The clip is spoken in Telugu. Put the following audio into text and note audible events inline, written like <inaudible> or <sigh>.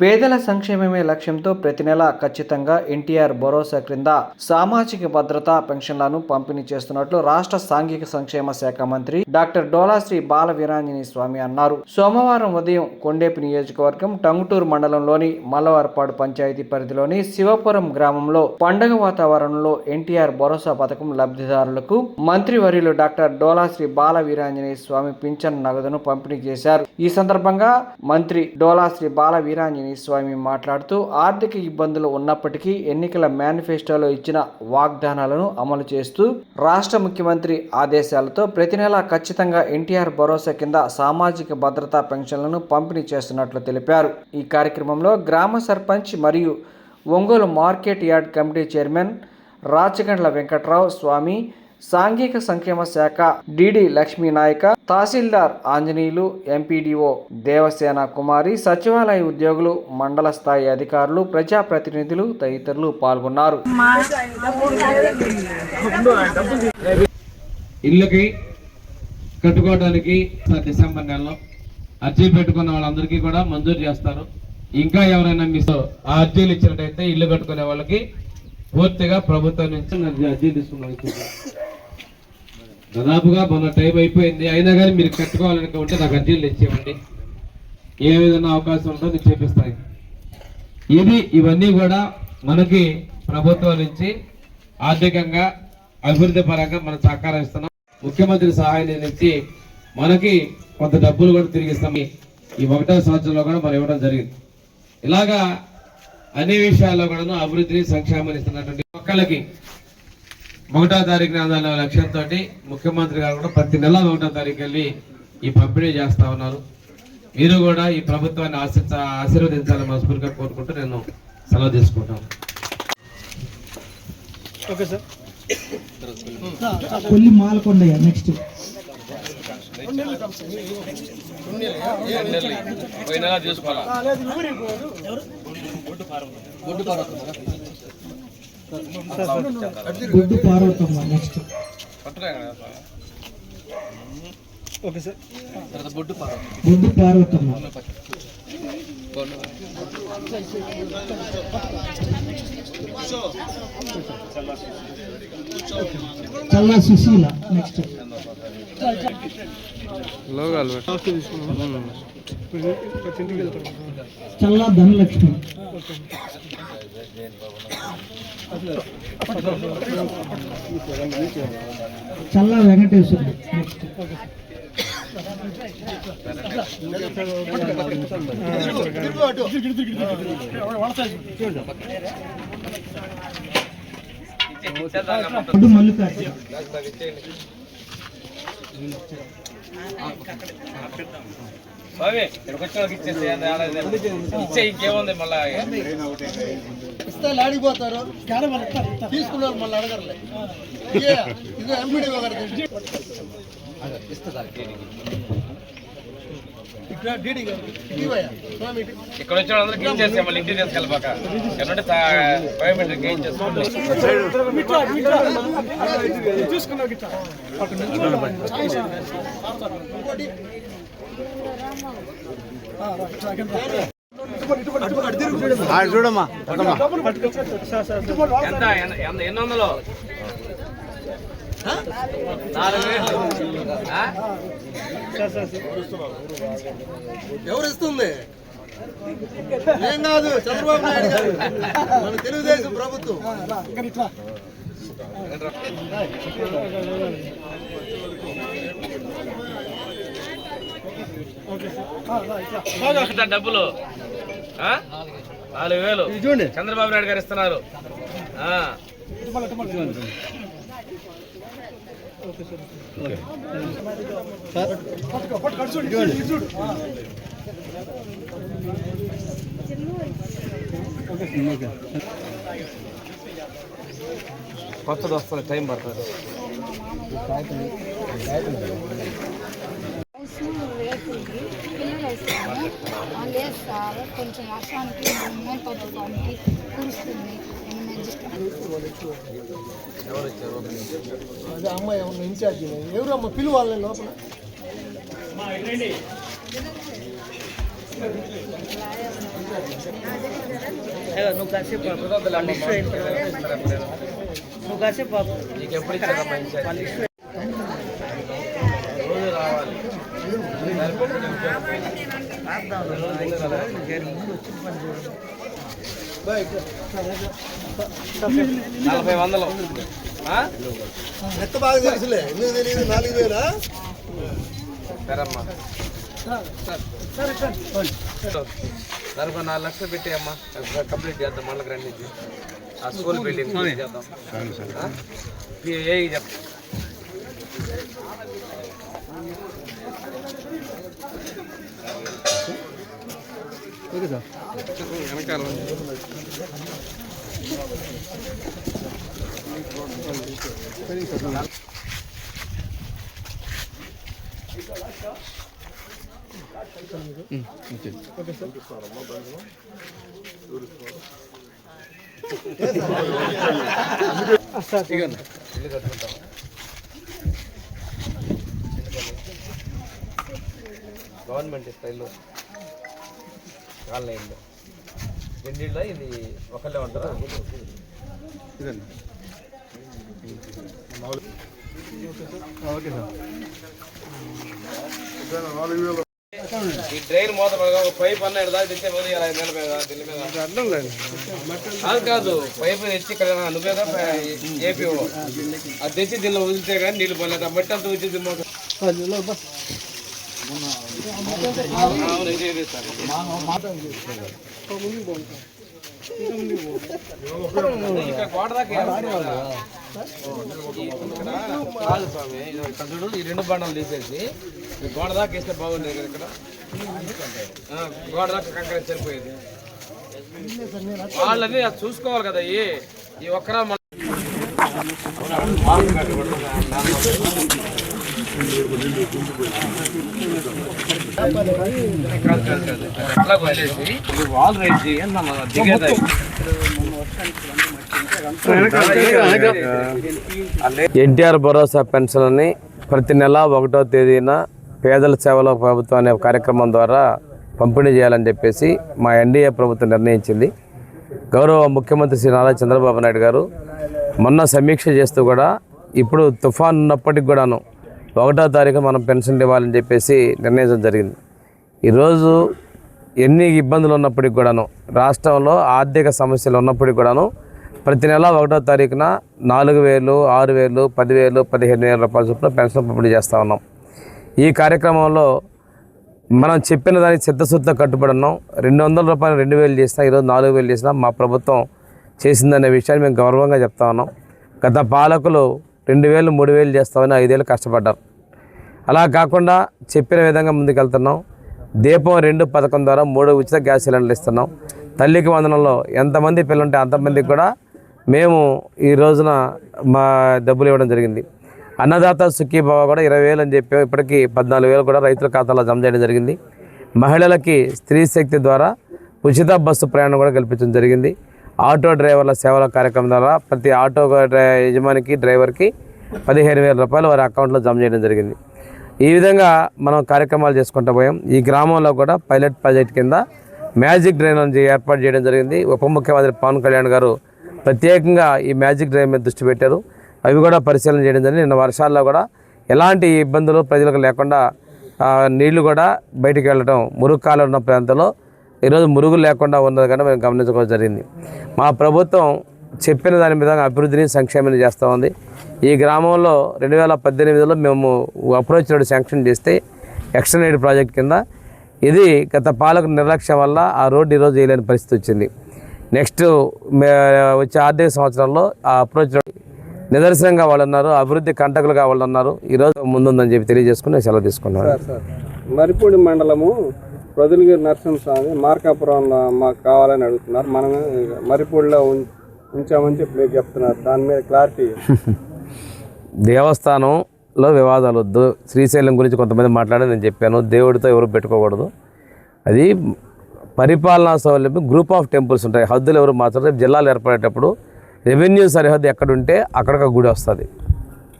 పేదల సంక్షేమమే లక్ష్యంతో ప్రతి నెల ఖచ్చితంగా ఎన్టీఆర్ భరోసా క్రింద సామాజిక భద్రత పెన్షన్లను పంపిణీ చేస్తున్నట్లు రాష్ట్ర సాంఘిక సంక్షేమ శాఖ మంత్రి డాక్టర్ డోలాశ్రీ బాల వీరాంజని స్వామి అన్నారు. సోమవారం ఉదయం కొండేపి నియోజకవర్గం టంగుటూరు మండలంలోని మల్లవారపాడు పంచాయతీ పరిధిలోని శివపురం గ్రామంలో పండగ వాతావరణంలో ఎన్టీఆర్ భరోసా పథకం లబ్ధిదారులకు మంత్రి వర్యులు డాక్టర్ డోలాశ్రీ బాల వీరాంజనేయ స్వామి పింఛన్ నగదును పంపిణీ చేశారు. ఈ సందర్భంగా మంత్రి డోలాశ్రీ బాల వీరాంజనేయ స్వామి మాట్లాడుతూ ఆర్థిక ఇబ్బందులు ఉన్నప్పటికీ ఎన్నికల మేనిఫెస్టోలో ఇచ్చిన వాగ్దానాలను అమలు చేస్తూ రాష్ట్ర ముఖ్యమంత్రి ఆదేశాలతో ప్రతి నెలా ఖచ్చితంగా ఎన్టీఆర్ భరోసా కింద సామాజిక భద్రతా పెన్షన్లను పంపిణీ చేస్తున్నట్లు తెలిపారు. ఈ కార్యక్రమంలో గ్రామ సర్పంచ్ మరియు Ongole market yard committee chairman Rachagandla Venkatrao Swami సాంఘిక సంక్షేమ శాఖ డిడి లక్ష్మీ నాయక తహసీల్దార్ ఆంజనేయులు ఎంపీడీఓ దేవసేన కుమారి సచివాలయ ఉద్యోగులు మండల స్థాయి అధికారులు ప్రజాప్రతినిధులు తదితరులు పాల్గొన్నారు. ఇళ్ళకి కట్టుకోవడానికి డిసెంబర్ నెలలో అర్జీ పెట్టుకున్న వాళ్ళందరికీ కూడా మంజూరు చేస్తారు. ఇంకా ఎవరైనా మిస్ ఆ అర్జీలు ఇచ్చినట్టయితే ఇల్లు కట్టుకునే వాళ్ళకి పూర్తిగా ప్రభుత్వం నుంచి అర్జీ తీసుకున్నాను దాదాపుగా మన టైం అయిపోయింది. అయినా కానీ మీరు కట్టుకోవాలనుకుంటే నాకు అర్జీలు ఇచ్చేయండి ఏ విధంగా అవకాశం ఉందో నేను చేపిస్తాను. ఇది ఇవన్నీ కూడా మనకి ప్రభుత్వం నుంచి ఆర్థికంగా అభివృద్ధి పరంగా మనం సహకారం ఇస్తున్నాం. ముఖ్యమంత్రి సహాయం నుంచి మనకి కొంత డబ్బులు కూడా తిరిగి ఇస్తాం. ఈ ఒకటో సంవత్సరంలో కూడా మనం ఇవ్వడం జరిగింది. ఇలాగా అన్ని విషయాల్లో కూడా అభివృద్ధిని సంక్షేమాన్ని ఇస్తున్నటువంటి మొక్కలకి ఒకటో తారీఖున అందాల లక్ష్యంతో ముఖ్యమంత్రి గారు కూడా ప్రతి నెల ఒకటో తారీఖు వెళ్ళి ఈ పంపిణీ చేస్తా ఉన్నారు. మీరు కూడా ఈ ప్రభుత్వాన్ని ఆశించ ఆశీర్వదించాలని మనస్ఫూర్తిగా కోరుకుంటూ నేను సెలవు తీసుకుంటాను. Kolli Malakondaiah next Guddu Parvathamma next Guddu Parvathamma Challa Sushila next Challa Dhanalakshmi. Challa Venkateswarudu next Guddu Mallikarjuna ఇచ్చే ఇంకేముంది మళ్ళా ఇస్తే లాడిపోతారు తీసుకున్నారు మళ్ళీ అడగర్లే. ఇదే ఇది ఎంపీడీ గారికి ఇక్కడ స్వామి వచ్చిన వాళ్ళందరికీ ఇచ్చేస్తే మళ్ళీ ఇంటికి తీసుకెళ్ళబాక ఎన్నంటే బయోమెట్రిక్ ఏం ఎవరిస్తుంది ఎంత ఎన్ని వందలు ఎవరు ఇస్తుంది ఏం కాదు చంద్రబాబు నాయుడు గారు మన తెలుగుదేశం ప్రభుత్వం డబ్బులు. ఆ? నాలుగు వేలు. చంద్రబాబు నాయుడు గారు ఇస్తున్నారు. ఆ. కొత్తది వస్తుంది టైం పడుతుంది. లేదు సార్ కొంచెం వర్షానికి మూల పట్టుకోవడానికి కురుస్తుంది. అదే అమ్మాయి ఎవరు ఇన్ఛార్జ్ ఎవరు అమ్మ? పిలువు వాళ్ళని లోపల నువ్వు కాసేపు నువ్వు కాసేపు రోజు రావాలి. నలభై వందలు. ఆ? లెక్క బాగా తెలుసులే. ఎందుకు తెలియదు? నాలుగు వేలా? సరేమ్మా. దానికి నాలుగు లక్షలు పెట్టేయమ్మా. కంప్లీట్ చేద్దాం మళ్ళీ రండి ఆ స్కూల్ బిల్డింగ్ చేద్దాం? ఏ చెప్తా ఇగోండి. ఇల్లు కట్టుకుంటాం గవర్నమెంట్ స్టైల్లో ఇల్లు రెండిళ్ళ ఇది ఒకళ్ళే ఉంటారా? ఈ డ్రైన్ మూత పైప్ అన్న దాకా తెచ్చే పోనీ ఐదు నెలల మీద మీద. అర్థం లేదు కాదు కాదు పైప్ తెచ్చి ఇక్కడ నువ్వేదా ఏపీ అది తెచ్చి దీనిలో వదిలితే కానీ నీళ్ళు పోలేదు. మట్టి అంతా వచ్చి దీనిలో కాదు స్వామి ఇది ఇక్కడ చూడు ఈ రెండు బాణాలు తీసేసి గోడ దాకా వేస్తే బాగుండేది ఇక్కడ గోడ దాకా కంకర చనిపోయేది వాళ్ళని అది చూసుకోవాలి కదా ఈ ఈ ఒక్కరా వాల్ చేయండి ఎన్టీఆర్ భరోసా పెన్షన్ అని ప్రతి నెల ఒకటో తేదీన పేదల సేవల ప్రభుత్వం అనే కార్యక్రమం ద్వారా పంపిణీ చేయాలని చెప్పేసి మా ఎన్డీఏ ప్రభుత్వం నిర్ణయించింది. గౌరవ ముఖ్యమంత్రి శ్రీ నారా చంద్రబాబు నాయుడు గారు మొన్న సమీక్ష చేస్తూ కూడా ఇప్పుడు తుఫాన్ ఉన్నప్పటికి కూడాను ఒకటో తారీఖు మనం పెన్షన్ ఇవ్వాలని చెప్పేసి నిర్ణయించడం జరిగింది. ఈరోజు ఎన్ని ఇబ్బందులు ఉన్నప్పటికి కూడాను రాష్ట్రంలో ఆర్థిక సమస్యలు ఉన్నప్పటికి కూడాను ప్రతి నెల ఒకటో తారీఖున నాలుగు వేలు ఆరు వేలు పదివేలు పదిహేను వేల రూపాయల చొప్పున పెన్షన్ పంపిణీ చేస్తూ ఉన్నాం. ఈ కార్యక్రమంలో మనం చెప్పిన దానికి చిత్తశుద్ధితో కట్టుబడి ఉన్నాం. రెండు వందల రూపాయలు రెండు వేలు చేసినా ఈరోజు నాలుగు వేలు చేసినా మా ప్రభుత్వం చేసిందనే విషయాన్ని మేము గౌరవంగా చెప్తా ఉన్నాం. గత పాలకులు రెండు వేలు మూడు వేలు చేస్తామని ఐదేళ్ళు కష్టపడ్డారు. అలా కాకుండా చెప్పిన విధంగా ముందుకెళ్తున్నాం. దీపం రెండు పథకం ద్వారా మూడు ఉచిత గ్యాస్ సిలిండర్లు ఇస్తున్నాం. తల్లికి వందనంలో ఎంతమంది పిల్లలుంటే అంతమందికి కూడా మేము ఈ రోజున మా డబ్బులు ఇవ్వడం జరిగింది. అన్నదాత సుఖీభావ కూడా ఇరవై వేలు అని చెప్పి ఇప్పటికీ పద్నాలుగు వేలు కూడా రైతుల ఖాతాలో జమ చేయడం జరిగింది. మహిళలకి స్త్రీ శక్తి ద్వారా ఉచిత బస్సు ప్రయాణం కూడా కల్పించడం జరిగింది. ఆటో డ్రైవర్ల సేవల కార్యక్రమం ద్వారా ప్రతి ఆటో యజమానికి డ్రైవర్కి పదిహేను వేల రూపాయలు వారి అకౌంట్లో జమ చేయడం జరిగింది. ఈ విధంగా మనం కార్యక్రమాలు చేసుకుంటూ పోయాం. ఈ గ్రామంలో కూడా పైలట్ ప్రాజెక్ట్ కింద మ్యాజిక్ డ్రైన్ ఏర్పాటు చేయడం జరిగింది. ఉప ముఖ్యమంత్రి పవన్ కళ్యాణ్ గారు ప్రత్యేకంగా ఈ మ్యాజిక్ డ్రైన్ మీద దృష్టి పెట్టారు. అవి కూడా పరిశీలన చేయడం జరిగింది. నిన్న వర్షాల్లో కూడా ఎలాంటి ఇబ్బందులు ప్రజలకు లేకుండా నీళ్ళు కూడా బయటికి వెళ్ళడం మురుగు కాలు ఉన్న ప్రాంతంలో ఈరోజు మురుగు లేకుండా ఉన్నది కానీ మేము గమనించుకోవడం జరిగింది. మా ప్రభుత్వం చెప్పిన దాని విధంగా అభివృద్ధిని సంక్షేమాన్ని చేస్తూ ఉంది. ఈ గ్రామంలో రెండు వేల పద్దెనిమిదిలో మేము అప్రోచ్ రోడ్ శాంక్షన్ చేస్తే ఎక్స్టర్న్ ఎయిడ్ ప్రాజెక్ట్ కింద ఇది గత పాలక నిర్లక్ష్యం వల్ల ఆ రోడ్డు ఈరోజు వేయలేని పరిస్థితి వచ్చింది. నెక్స్ట్ వచ్చే ఆర్థిక సంవత్సరంలో ఆ అప్రోచ్ రోడ్ నిదర్శనంగా వాళ్ళు ఉన్నారు అభివృద్ధి కంటకులుగా వాళ్ళు ఉన్నారు. ఈరోజు ముందుందని చెప్పి తెలియజేసుకుని సెలవు తీసుకున్నాను. మరిపూడి మండలము ప్రొదులగిరి నరసింహస్వామి మార్కాపురంలో మాకు కావాలని అడుగుతున్నారు. మనం మరిపూడిలో ఉం- ఉంచామని చెప్పి మీరు చెప్తున్నారు. దాని మీద క్లారిటీ <laughs> దేవస్థానంలో వివాదాలు వద్దు. శ్రీశైలం గురించి కొంతమంది మాట్లాడి నేను చెప్పాను. దేవుడితో ఎవరు పెట్టుకోకూడదు. అది పరిపాలనా సౌలభ్యం గ్రూప్ ఆఫ్ టెంపుల్స్ ఉంటాయి. హద్దులు ఎవరు మాత్రం జిల్లాలు ఏర్పడేటప్పుడు రెవెన్యూ సరిహద్దు ఎక్కడుంటే అక్కడొక గుడి వస్తుంది.